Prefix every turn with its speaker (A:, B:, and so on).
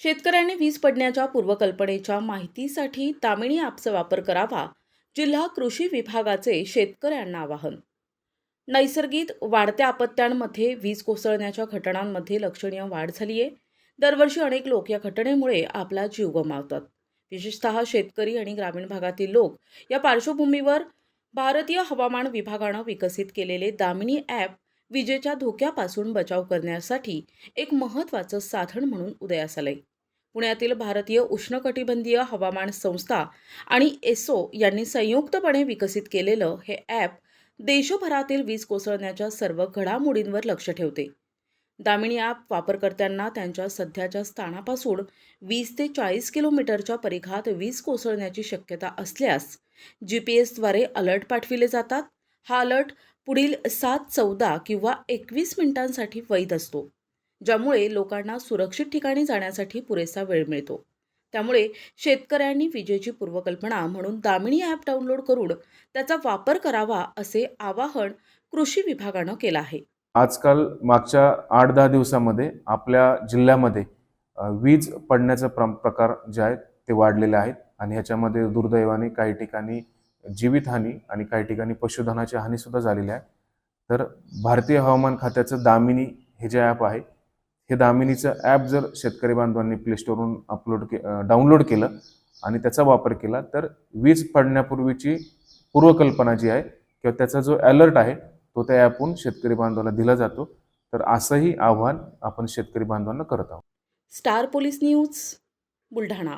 A: शेतकऱ्यांनी वीज पडण्याच्या पूर्वकल्पनेच्या माहितीसाठी तामिणी ॲपचा वापर करावा जिल्हा कृषी विभागाचे शेतकऱ्यांना आवाहन. नैसर्गिक वाढत्या आपत्त्यांमध्ये वीज कोसळण्याच्या घटनांमध्ये लक्षणीय वाढ झाली आहे दरवर्षी अनेक लोक या घटनेमुळे आपला जीव गमावतात. विशेषतः शेतकरी आणि ग्रामीण भागातील लोक या पार्श्वभूमीवर भारतीय हवामान विभागानं विकसित केलेले दामिनी ॲप विजेच्या धोक्यापासून बचाव करण्यासाठी एक महत्त्वाचं साधन म्हणून उदयास आहे पुण्यातील भारतीय उष्णकटिबंधीय हवामान संस्था आणि एसो यांनी संयुक्तपणे विकसित केलेलं हे ॲप देशभरातील वीज कोसळण्याच्या सर्व घडामोडींवर लक्ष ठेवते. दामिनी ॲप वापरकर्त्यांना त्यांच्या सध्याच्या स्थानापासून वीस ते चाळीस किलोमीटरच्या परिघात वीज कोसळण्याची शक्यता असल्यास जी पी एसद्वारे अलर्ट पाठविले जातात. हा अलर्ट पुढील सात चौदा किंवा एकवीस मिनिटांसाठी वैध असतो. ज्यामुळे लोकांना सुरक्षित ठिकाणी जाण्यासाठी पुरेसा वेळ मिळतो. त्यामुळे शेतकऱ्यांनी विजेची पूर्वकल्पना म्हणून दामिनी ॲप डाउनलोड करून त्याचा वापर करावा असे आवाहन कृषी विभागानं केलं आहे.
B: आजकाल मागच्या आठ दहा दिवसामध्ये आपल्या जिल्ह्यामध्ये वीज पडण्याचा प्र प्रकार जे आहेत ते वाढलेले आहेत आणि ह्याच्यामध्ये दुर्दैवाने काही ठिकाणी जीवितहानी आणि काही ठिकाणी पशुधनाची हानीसुद्धा झालेली आहे. तर भारतीय हवामान खात्याचं दामिनी हे जे ॲप आहे हे दामिनीचं ॲप जर शेतकरी बांधवांनी प्लेस्टोरवरून अपलोड के डाउनलोड केलं आणि त्याचा वापर केला तर वीज पडण्यापूर्वीची पूर्वकल्पना जी आहे किंवा त्याचा जो अलर्ट आहे तो त्या ॲपहून शेतकरी बांधवाला दिला जातो. तर असंही आव्हान आपण शेतकरी बांधवांना करत आहोत.
A: Star police news Buldhana.